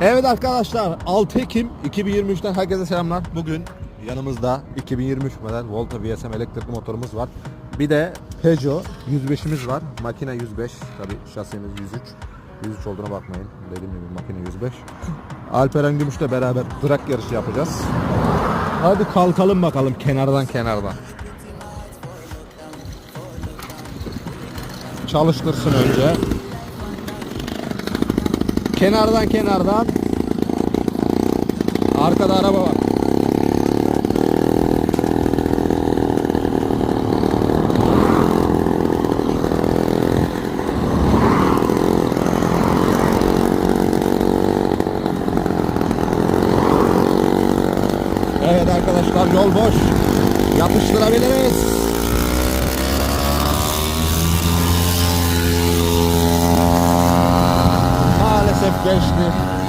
Evet arkadaşlar 6 Ekim 2023'ten herkese selamlar. Bugün yanımızda 2023 model Volta VSM elektrikli motorumuz var. Bir de Peugeot 105'imiz var. Makine 105. Tabi şasimiz 103. 103 olduğuna bakmayın. Dediğim gibi makine 105. Alperen Gümüş'le beraber drag yarışı yapacağız. Hadi kalkalım bakalım kenardan kenardan. Çalıştırsın önce. Kenardan kenardan. Arkada araba var. Evet arkadaşlar yol boş. Yapıştırabiliriz. сердечных